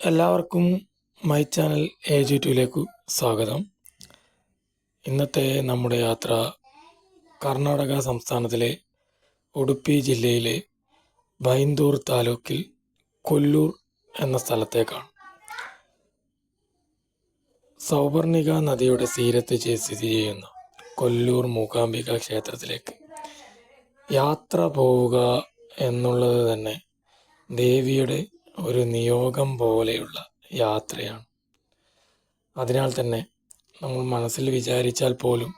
എല്ലാവർക്കും my channel A G ടുവിലേക്ക് സ്വാഗതം. ഇന്നത്തെ നമ്മുടെ യാത്ര കർണാടക സംസ്ഥാനത്തിലെ ഉടുപ്പി ജില്ലയിലെ ബൈന്ദൂർ താലൂക്കിൽ കൊല്ലൂർ എന്ന സ്ഥലത്തേക്കാണ്. സൗവർണിക നദിയുടെ തീരത്ത് സ്ഥിതി ചെയ്യുന്ന കൊല്ലൂർ മൂകാംബിക ക്ഷേത്രത്തിലേക്ക് യാത്ര പോവുക എന്നുള്ളത് തന്നെ ദേവിയുടെ ഒരു നിയോഗം പോലെയുള്ള യാത്രയാണ്. അതിനാൽ തന്നെ നമ്മൾ മനസ്സിൽ വിചാരിച്ചാൽ പോലും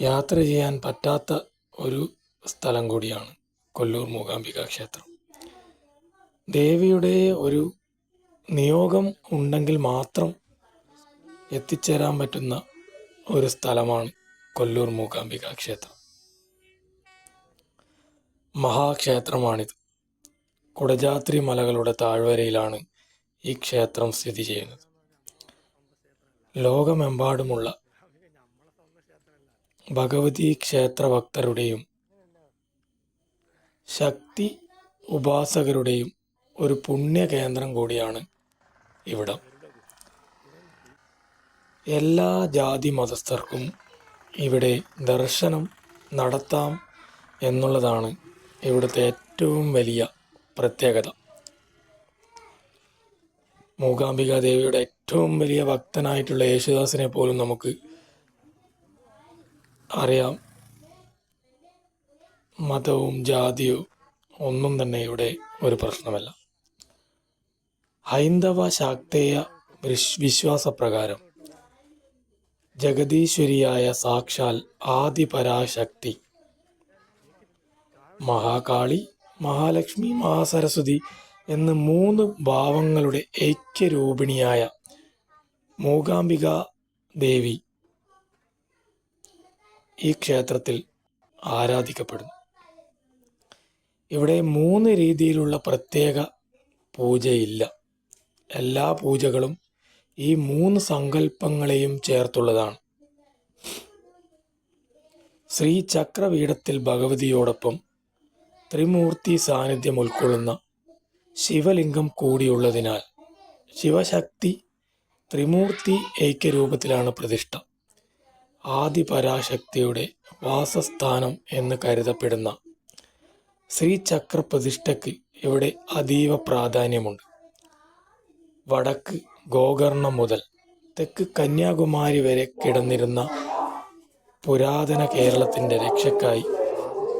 യാത്ര ചെയ്യാൻ പറ്റാത്ത ഒരു സ്ഥലം കൂടിയാണ് കൊല്ലൂർ മൂകാംബിക ക്ഷേത്രം. ദേവിയുടെ ഒരു നിയോഗം ഉണ്ടെങ്കിൽ മാത്രം എത്തിച്ചേരാൻ പറ്റുന്ന ഒരു സ്ഥലമാണ് കൊല്ലൂർ മൂകാംബിക ക്ഷേത്രം. മഹാക്ഷേത്രമാണിത്. കുടജാത്രി മലകളുടെ താഴ്വരയിലാണ് ഈ ക്ഷേത്രം സ്ഥിതി ചെയ്യുന്നത്. ലോകമെമ്പാടുമുള്ള ഭഗവതി ക്ഷേത്ര ഭക്തരുടെയും ശക്തി ഉപാസകരുടെയും ഒരു പുണ്യ കേന്ദ്രം കൂടിയാണ് ഇവിടം. എല്ലാ ജാതി മതസ്ഥർക്കും ഇവിടെ ദർശനം നടത്താം എന്നുള്ളതാണ് ഇവിടുത്തെ ഏറ്റവും വലിയ പ്രത്യേകത. മൂകാംബിക ദേവിയുടെ ഏറ്റവും വലിയ ഭക്തനായിട്ടുള്ള യേശുദാസിനെ പോലും നമുക്ക് അറിയാം. മതവും ജാതിയും ഒന്നും തന്നെ ഇവിടെ ഒരു പ്രശ്നമല്ല. ഹൈന്ദവ ശാക്തേയ വിശ്വാസ വിശ്വാസപ്രകാരം ജഗദീശ്വരിയായ സാക്ഷാൽ ആദിപരാശക്തി മഹാകാളി മഹാലക്ഷ്മി മഹാസരസ്വതി എന്ന മൂന്ന് ഭാവങ്ങളുടെ ഐക്യരൂപിണിയായ മൂകാംബിക ദേവി ഈ ക്ഷേത്രത്തിൽ ആരാധിക്കപ്പെടുന്നു. ഇവിടെ മൂന്ന് രീതിയിലുള്ള പ്രത്യേക പൂജയില്ല. എല്ലാ പൂജകളും ഈ മൂന്ന് സങ്കല്പങ്ങളെയും ചേർത്തുള്ളതാണ്. ശ്രീ ചക്രപീഠത്തിൽ ഭഗവതിയോടൊപ്പം ത്രിമൂർത്തി സാന്നിധ്യം ഉൾക്കൊള്ളുന്ന ശിവലിംഗം കൂടിയുള്ളതിനാൽ ശിവശക്തി ത്രിമൂർത്തി ഐക്യരൂപത്തിലാണ് പ്രതിഷ്ഠ. ആദിപരാശക്തിയുടെ വാസസ്ഥാനം എന്ന് കരുതപ്പെടുന്ന ശ്രീചക്ര പ്രതിഷ്ഠയ്ക്ക് ഇവിടെ അതീവ പ്രാധാന്യമുണ്ട്. വടക്ക് ഗോകർണം മുതൽ തെക്ക് കന്യാകുമാരി വരെ കിടന്നിരുന്ന പുരാതന കേരളത്തിന്റെ രക്ഷയ്ക്കായി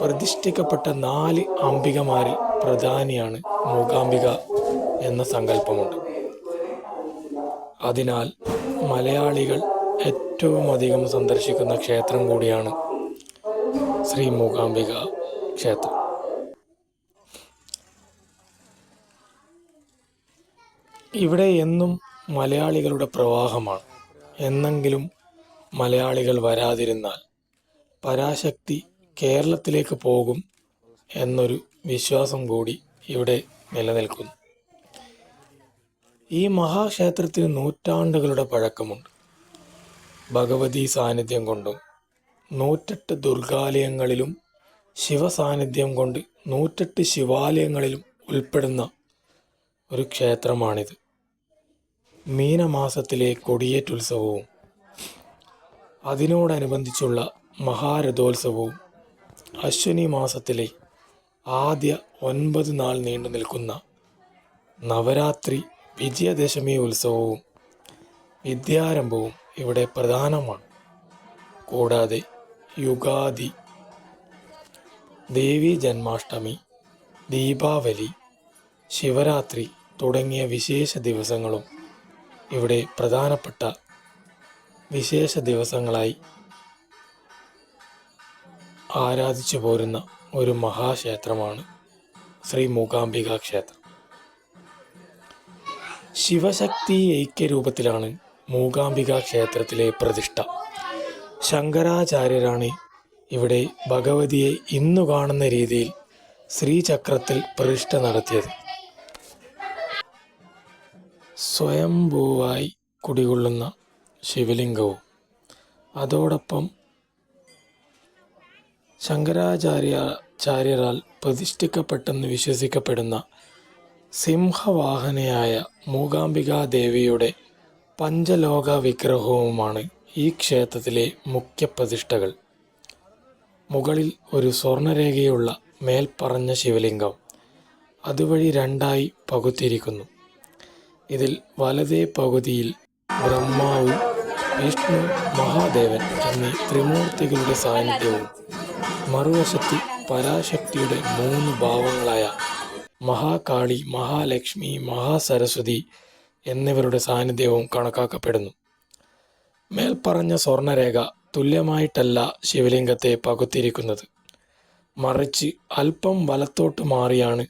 പ്രതിഷ്ഠിക്കപ്പെട്ട നാല് അംബികമാരിൽ പ്രധാനിയാണ് മൂകാംബിക എന്ന സങ്കല്പമുണ്ട്. അതിനാൽ മലയാളികൾ ഏറ്റവും അധികം സന്ദർശിക്കുന്ന ക്ഷേത്രം കൂടിയാണ് ശ്രീ മൂകാംബിക ക്ഷേത്രം. ഇവിടെ എന്നും മലയാളികളുടെ പ്രവാഹമാണ്. എന്നെങ്കിലും മലയാളികൾ വരാതിരുന്നാൽ പരാശക്തി കേരളത്തിലേക്ക് പോകും എന്നൊരു വിശ്വാസം കൂടി ഇവിടെ നിലനിൽക്കുന്നു. ഈ മഹാക്ഷേത്രത്തിന് നൂറ്റാണ്ടുകളുടെ പഴക്കമുണ്ട്. ഭഗവതി സാന്നിധ്യം കൊണ്ടും നൂറ്റെട്ട് ദുർഗാലയങ്ങളിലും ശിവസാന്നിധ്യം കൊണ്ട് നൂറ്റെട്ട് ശിവാലയങ്ങളിലും ഉൾപ്പെടുന്ന ഒരു ക്ഷേത്രമാണിത്. മീനമാസത്തിലെ കൊടിയേറ്റുത്സവവും അതിനോടനുബന്ധിച്ചുള്ള മഹാരഥോത്സവവും അശ്വനി മാസത്തിലെ ആദ്യ ഒൻപത് നാൾ നീണ്ടു നിൽക്കുന്ന നവരാത്രി വിജയദശമി ഉത്സവവും വിദ്യാരംഭവും ഇവിടെ പ്രധാനമാണ്. കൂടാതെ യുഗാദി ദേവി ജന്മാഷ്ടമി ദീപാവലി ശിവരാത്രി തുടങ്ങിയ വിശേഷ ദിവസങ്ങളും ഇവിടെ പ്രധാനപ്പെട്ട വിശേഷ ദിവസങ്ങളായി ആരാധിച്ചു പോരുന്ന ഒരു മഹാക്ഷേത്രമാണ് ശ്രീ മൂകാംബിക ക്ഷേത്രം. ശിവശക്തി ഐക്യരൂപത്തിലാണ് മൂകാംബിക ക്ഷേത്രത്തിലെ പ്രതിഷ്ഠ. ശങ്കരാചാര്യരാണ് ഇവിടെ ഭഗവതിയെ ഇന്നു കാണുന്ന രീതിയിൽ ശ്രീചക്രത്തിൽ പ്രതിഷ്ഠ നടത്തിയത്. സ്വയംഭൂവായി കുടികൊള്ളുന്ന ശിവലിംഗവും അതോടൊപ്പം ശങ്കരാചാര്യ ചാര്യരാൽ പ്രതിഷ്ഠിക്കപ്പെട്ടെന്ന് വിശ്വസിക്കപ്പെടുന്ന സിംഹവാഹനയായ മൂകാംബികാ ദേവിയുടെ പഞ്ചലോക വിഗ്രഹവുമാണ് ഈ ക്ഷേത്രത്തിലെ മുഖ്യ പ്രതിഷ്ഠകൾ മുകളിൽ ഒരു സ്വർണരേഖയുള്ള മേൽപ്പറഞ്ഞ ശിവലിംഗം അതുവഴി രണ്ടായി പകുത്തിരിക്കുന്നു ഇതിൽ വലതേ പകുതിയിൽ ബ്രഹ്മാവ് വിഷ്ണു മഹാദേവൻ എന്നീ ത്രിമൂർത്തികളുടെ സാന്നിധ്യവും മറുവശത്ത് പരാശക്തിയുടെ മൂന്ന് ഭാവങ്ങളായ മഹാകാളി മഹാലക്ഷ്മി മഹാസരസ്വതി എന്നിവരുടെ സാന്നിധ്യവും കണക്കാക്കപ്പെടുന്നു. മേൽപ്പറഞ്ഞ സ്വർണരേഖ തുല്യമായിട്ടല്ല ശിവലിംഗത്തെ പകുത്തിരിക്കുന്നത് മറിച്ച് അല്പം വലത്തോട്ട് മാറിയാണ്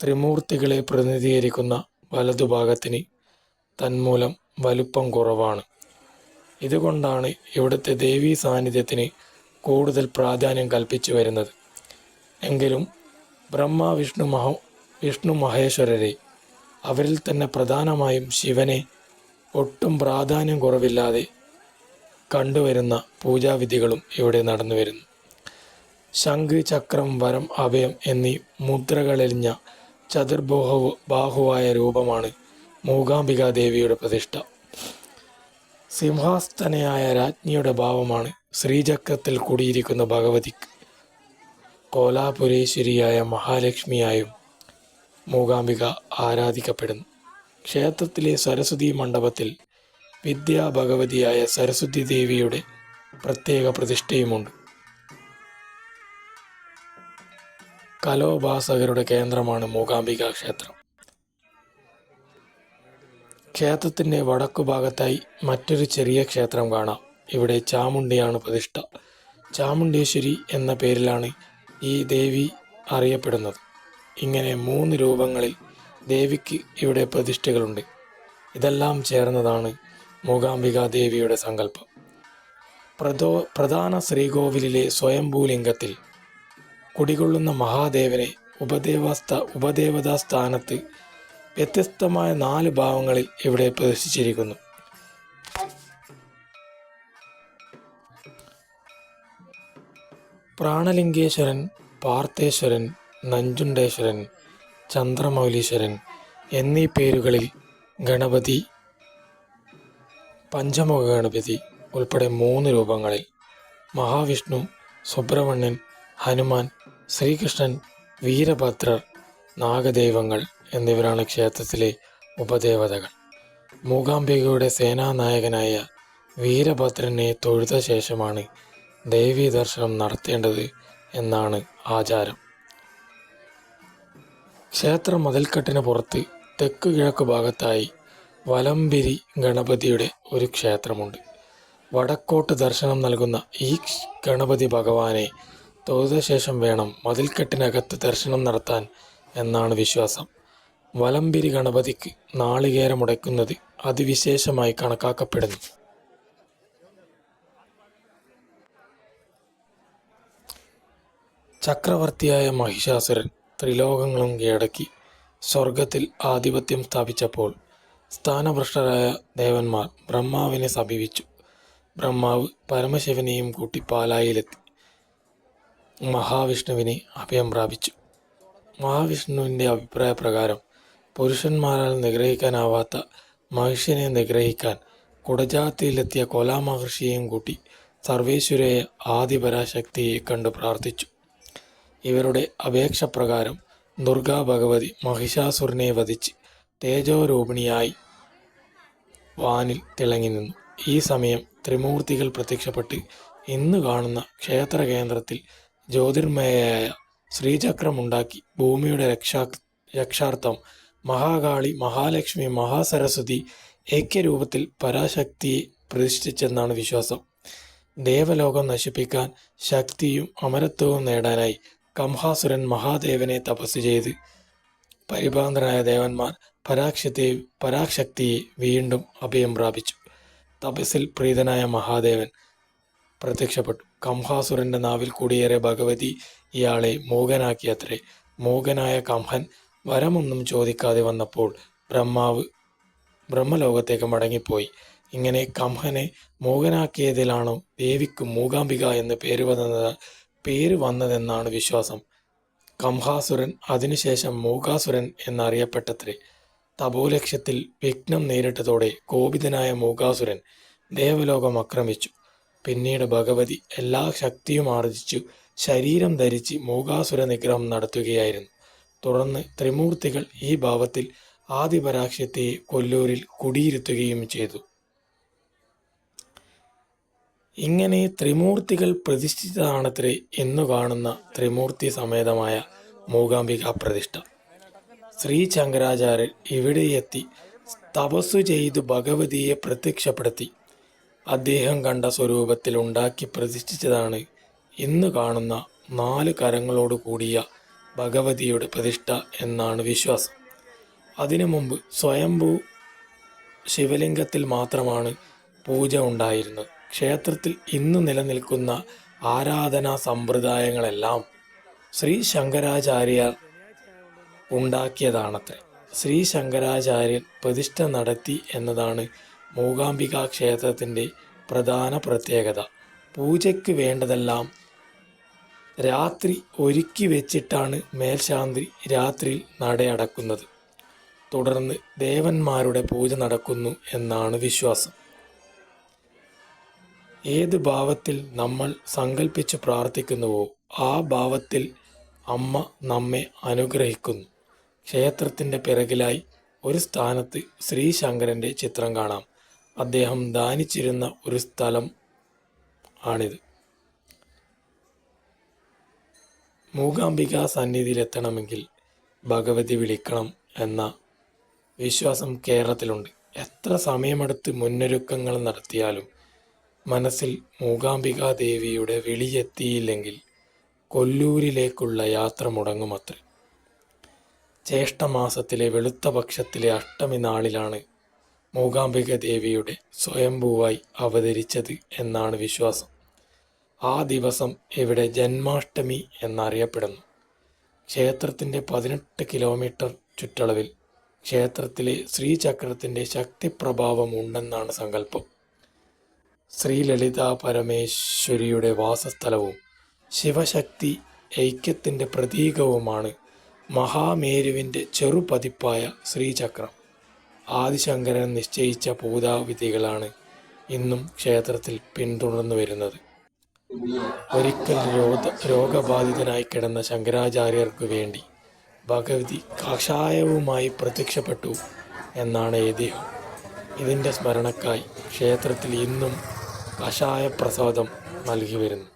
ത്രിമൂർത്തികളെ പ്രതിനിധീകരിക്കുന്ന വലതുഭാഗത്തിന് തന്മൂലം വലുപ്പം കുറവാണ്. ഇതുകൊണ്ടാണ് ഇവിടുത്തെ ദേവീ സാന്നിധ്യത്തിന് കൂടുതൽ പ്രാധാന്യം കൽപ്പിച്ചു വരുന്നത്. എങ്കിലും ബ്രഹ്മ വിഷ്ണു മഹ വിഷ്ണു മഹേശ്വരരെ അവരിൽ തന്നെ പ്രധാനമായും ശിവനെ ഒട്ടും പ്രാധാന്യം കുറവില്ലാതെ കണ്ടുവരുന്ന പൂജാവിധികളും ഇവിടെ നടന്നു വരുന്നു. ശംഖ് ചക്രം വരം അഭയം എന്നീ മുദ്രകളെളിഞ്ഞ ചതുർബോഹ ബാഹുവായ രൂപമാണ് മൂകാംബികാ ദേവിയുടെ പ്രതിഷ്ഠ. സിംഹാസ്തനയായ രാജ്ഞിയുടെ ഭാവമാണ് ശ്രീചക്രത്തിൽ കൂടിയിരിക്കുന്ന ഭഗവതി കോലാപുരേശ്വരിയായ മഹാലക്ഷ്മിയായും മൂകാംബിക ആരാധിക്കപ്പെടുന്നു. ക്ഷേത്രത്തിലെ സരസ്വതി മണ്ഡപത്തിൽ വിദ്യാ ഭഗവതിയായ സരസ്വതി ദേവിയുടെ പ്രത്യേക പ്രതിഷ്ഠയുമുണ്ട്. കലോപാസകരുടെ കേന്ദ്രമാണ് മൂകാംബിക ക്ഷേത്രം. ക്ഷേത്രത്തിന്റെ വടക്കു ഭാഗത്തായി മറ്റൊരു ചെറിയ ക്ഷേത്രം കാണാം. ഇവിടെ ചാമുണ്ടിയാണ് പ്രതിഷ്ഠ. ചാമുണ്ടേശ്വരി എന്ന പേരിലാണ് ഈ ദേവി അറിയപ്പെടുന്നത്. ഇങ്ങനെ മൂന്ന് രൂപങ്ങളിൽ ദേവിക്ക് ഇവിടെ പ്രതിഷ്ഠകളുണ്ട്. ഇതെല്ലാം ചേർന്നതാണ് മൂകാംബിക ദേവിയുടെ സങ്കല്പം. പ്രദോ പ്രധാന ശ്രീകോവിലിലെ സ്വയംഭൂലിംഗത്തിൽ കുടികൊള്ളുന്ന മഹാദേവനെ ഉപദേവസ്ഥ ഉപദേവതാ സ്ഥാനത്ത് വ്യത്യസ്തമായ നാല് ഭാവങ്ങളിൽ ഇവിടെ പ്രദർശിച്ചിരിക്കുന്നു പ്രാണലിംഗേശ്വരൻ പാർത്ഥേശ്വരൻ നഞ്ചുണ്ടേശ്വരൻ ചന്ദ്രമൗലീശ്വരൻ എന്നീ പേരുകളിൽ ഗണപതി പഞ്ചമുഖ ഗണപതി ഉൾപ്പെടെ മൂന്ന് രൂപങ്ങളിൽ മഹാവിഷ്ണു സുബ്രഹ്മണ്യൻ ഹനുമാൻ ശ്രീകൃഷ്ണൻ വീരഭദ്രർ നാഗദൈവങ്ങൾ എന്നിവരാണ് ക്ഷേത്രത്തിലെ ഉപദേവതകൾ. മൂകാംബികയുടെ സേനാനായകനായ വീരഭദ്രനെ തൊഴുത ശേഷമാണ് ദേവീ ദർശനം നടത്തേണ്ടത് എന്നാണ് ആചാരം. ക്ഷേത്ര മതിൽക്കെട്ടിന് പുറത്ത് തെക്ക് കിഴക്ക് ഭാഗത്തായി വലംബിരി ഗണപതിയുടെ ഒരു ക്ഷേത്രമുണ്ട്. വടക്കോട്ട് ദർശനം നൽകുന്ന ഈ ഗണപതി ഭഗവാനെ തൊഴുതശേഷം വേണം മതിൽക്കെട്ടിനകത്ത് ദർശനം നടത്താൻ എന്നാണ് വിശ്വാസം. വലംബിരി ഗണപതിക്ക് നാളികേരമുടയ്ക്കുന്നത് അതിവിശേഷമായി കണക്കാക്കപ്പെടുന്നു. ചക്രവർത്തിയായ മഹിഷാസുരൻ ത്രിലോകങ്ങളും കീഴടക്കി സ്വർഗത്തിൽ ആധിപത്യം സ്ഥാപിച്ചപ്പോൾ സ്ഥാനഭ്രഷ്ടരായ ദേവന്മാർ ബ്രഹ്മാവിനെ സമീപിച്ചു. ബ്രഹ്മാവ് പരമശിവനെയും കൂട്ടി പാലായിലെത്തി. മഹാവിഷ്ണുവിനെ അഭയം പ്രാപിച്ചു. മഹാവിഷ്ണുവിന്റെ അഭിപ്രായപ്രകാരം പുരുഷന്മാരാൽ നിഗ്രഹിക്കാനാവാത്ത മനുഷ്യനെ നിഗ്രഹിക്കാൻ കുടജാത്തിയിലെത്തിയ കോലാമഹർഷിയെയും കൂട്ടി സർവേശ്വരയെ ആദിപരാശക്തിയെ കണ്ട് പ്രാർത്ഥിച്ചു. ഇവരുടെ അപേക്ഷ പ്രകാരം ദുർഗാ ഭഗവതി മഹിഷാസുരനെ വധിച്ച് തേജോരൂപിണിയായി വാനിൽ തിളങ്ങി നിന്നു. ഈ സമയം ത്രിമൂർത്തികൾ പ്രത്യക്ഷപ്പെട്ട് ഇന്ന് കാണുന്ന ക്ഷേത്ര കേന്ദ്രത്തിൽ ജ്യോതിർമയായ ശ്രീചക്രമുണ്ടാക്കി ഭൂമിയുടെ രക്ഷാ രക്ഷാർത്ഥം മഹാകാളി മഹാലക്ഷ്മി മഹാസരസ്വതി ഏക്യരൂപത്തിൽ പരാശക്തിയെ പ്രതിഷ്ഠിച്ചെന്നാണ് വിശ്വാസം. ദേവലോകം നശിപ്പിക്കാൻ ശക്തിയും അമരത്വവും നേടാനായി കംഹാസുരൻ മഹാദേവനെ തപസ് ചെയ്ത് പരിഭ്രാന്തരായ ദേവന്മാർ പരാക്ഷത്തെ പരാശക്തിയെ വീണ്ടും അഭയം പ്രാപിച്ചു. തപസ്സിൽ പ്രീതനായ മഹാദേവൻ പ്രത്യക്ഷപ്പെട്ടു. കംഹാസുരന്റെ നാവിൽ കൂടിയേറെ ഭഗവതി ഇയാളെ മൂകനാക്കിയത്രേ. മൂകനായ കംഹൻ വരമൊന്നും ചോദിക്കാതെ വന്നപ്പോൾ ബ്രഹ്മാവ് ബ്രഹ്മലോകത്തേക്ക് മടങ്ങിപ്പോയി. ഇങ്ങനെ കംഹനെ മൂകനാക്കിയതിലാണോ ദേവിക്ക് മൂകാംബിക എന്ന് പേര് വന്നത് പേര് വന്നതെന്നാണ് വിശ്വാസം. കംഹാസുരൻ അതിനുശേഷം മൂകാസുരൻ എന്നറിയപ്പെട്ടത്രേ. തപോലക്ഷ്യത്തിൽ വിഘ്നം നേരിട്ടതോടെ കോപിതനായ മൂകാസുരൻ ദേവലോകം ആക്രമിച്ചു പിന്നീട് ഭഗവതി എല്ലാ ശക്തിയും ആർജിച്ചു ശരീരം ധരിച്ച് മൂകാസുര നിഗ്രഹം നടത്തുകയായിരുന്നു. തുടർന്ന് ത്രിമൂർത്തികൾ ഈ ഭാവത്തിൽ ആദിപരാക്ഷ്യത്തെ കൊല്ലൂരിൽ കുടിയിരുത്തുകയും ചെയ്തു. ഇങ്ങനെ ത്രിമൂർത്തികൾ പ്രതിഷ്ഠിച്ചതാണത്രേ എന്നു കാണുന്ന ത്രിമൂർത്തി സമേതമായ മൂകാംബിക പ്രതിഷ്ഠ. ശ്രീ ശങ്കരാചാര്യർ ഇവിടെ എത്തി തപസ്സു ചെയ്തു ഭഗവതിയെ പ്രത്യക്ഷപ്പെടുത്തി. അദ്ദേഹം കണ്ട സ്വരൂപത്തിൽ ഉണ്ടാക്കി പ്രതിഷ്ഠിച്ചതാണ് ഇന്ന് കാണുന്ന നാല് കരങ്ങളോട് കൂടിയ ഭഗവതിയുടെ പ്രതിഷ്ഠ എന്നാണ് വിശ്വാസം. അതിനു മുമ്പ് സ്വയംഭൂ ശിവലിംഗത്തിൽ മാത്രമാണ് പൂജ ഉണ്ടായിരുന്നത്. ക്ഷേത്രത്തിൽ ഇന്ന് നിലനിൽക്കുന്ന ആരാധനാ സമ്പ്രദായങ്ങളെല്ലാം ശ്രീ ശങ്കരാചാര്യർ ഉണ്ടാക്കിയതാണത്രേ. ശ്രീ ശങ്കരാചാര്യർ പ്രതിഷ്ഠ നടത്തി എന്നതാണ് മൂകാംബിക ക്ഷേത്രത്തിന്റെ പ്രധാന പ്രത്യേകത. പൂജയ്ക്ക് വേണ്ടതെല്ലാം രാത്രി ഒരുക്കി വെച്ചിട്ടാണ് മേൽശാന്തി രാത്രിയിൽ നടയടക്കുന്നത് തുടർന്ന് ദേവന്മാരുടെ പൂജ നടക്കുന്നു എന്നാണ് വിശ്വാസം. ഏത് ഭാവത്തിൽ നമ്മൾ സങ്കല്പിച്ച് പ്രാർത്ഥിക്കുന്നുവോ ആ ഭാവത്തിൽ അമ്മ നമ്മെ അനുഗ്രഹിക്കുന്നു. ക്ഷേത്രത്തിന്റെ പിറകിലായി ഒരു സ്ഥാനത്ത് ശ്രീശങ്കരന്റെ ചിത്രം കാണാം. അദ്ദേഹം ദാനിച്ചിരുന്ന ഒരു സ്ഥലം ആണിത്. മൂകാംബിക സന്നിധിയിലെത്തണമെങ്കിൽ ഭഗവതി വിളിക്കണം എന്ന വിശ്വാസം കേരളത്തിലുണ്ട്. എത്ര സമയമെടുത്ത് മുന്നൊരുക്കങ്ങൾ നടത്തിയാലും മനസ്സിൽ മൂകാംബികാദേവിയുടെ വിളിയെത്തിയില്ലെങ്കിൽ കൊല്ലൂരിലേക്കുള്ള യാത്ര മുടങ്ങുമത്രേ. ജ്യേഷ്ഠമാസത്തിലെ വെളുത്ത പക്ഷത്തിലെ അഷ്ടമി നാളിലാണ് മൂകാംബിക ദേവിയുടെ സ്വയംഭൂവായി അവതരിച്ചത് എന്നാണ് വിശ്വാസം. ആ ദിവസം ഇവിടെ ജന്മാഷ്ടമി എന്നറിയപ്പെടുന്നു. ക്ഷേത്രത്തിന്റെ പതിനെട്ട് കിലോമീറ്റർ ചുറ്റളവിൽ ക്ഷേത്രത്തിലെ ശ്രീചക്രത്തിന്റെ ശക്തിപ്രഭാവം ഉണ്ടെന്നാണ് സങ്കല്പം. ശ്രീലളിത പരമേശ്വരിയുടെ വാസസ്ഥലവും ശിവശക്തി ഐക്യത്തിന്റെ പ്രതീകവുമാണ് മഹാമേരുവിന്റെ ചെറുപതിപ്പായ ശ്രീചക്രം. ആദിശങ്കരൻ നിശ്ചയിച്ച പൂജാവിധികളാണ് ഇന്നും ക്ഷേത്രത്തിൽ പിന്തുടർന്നു വരുന്നത്. ഒരിക്കൽ രോഗ രോഗബാധിതനായി കിടന്ന ശങ്കരാചാര്യർക്ക് വേണ്ടി ഭഗവതി കഷായവുമായി പ്രത്യക്ഷപ്പെട്ടു എന്നാണ് ഐതിഹ്യം ഇതിന്റെ സ്മരണക്കായി ക്ഷേത്രത്തിൽ ഇന്നും കഷായ പ്രസാദം നൽകി വരുന്നു.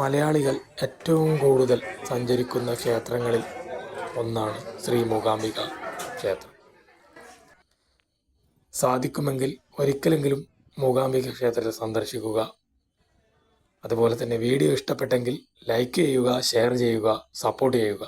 മലയാളികൾ ഏറ്റവും കൂടുതൽ സഞ്ചരിക്കുന്ന ക്ഷേത്രങ്ങളിൽ ഒന്നാണ് ശ്രീ മൂകാംബിക ക്ഷേത്രം. സാധിക്കുമെങ്കിൽ ഒരിക്കലെങ്കിലും മൂകാംബിക ക്ഷേത്രത്തെ സന്ദർശിക്കുക. അതുപോലെ തന്നെ വീഡിയോ ഇഷ്ടപ്പെട്ടെങ്കിൽ ലൈക്ക് ചെയ്യുക ഷെയർ ചെയ്യുക സപ്പോർട്ട് ചെയ്യുക.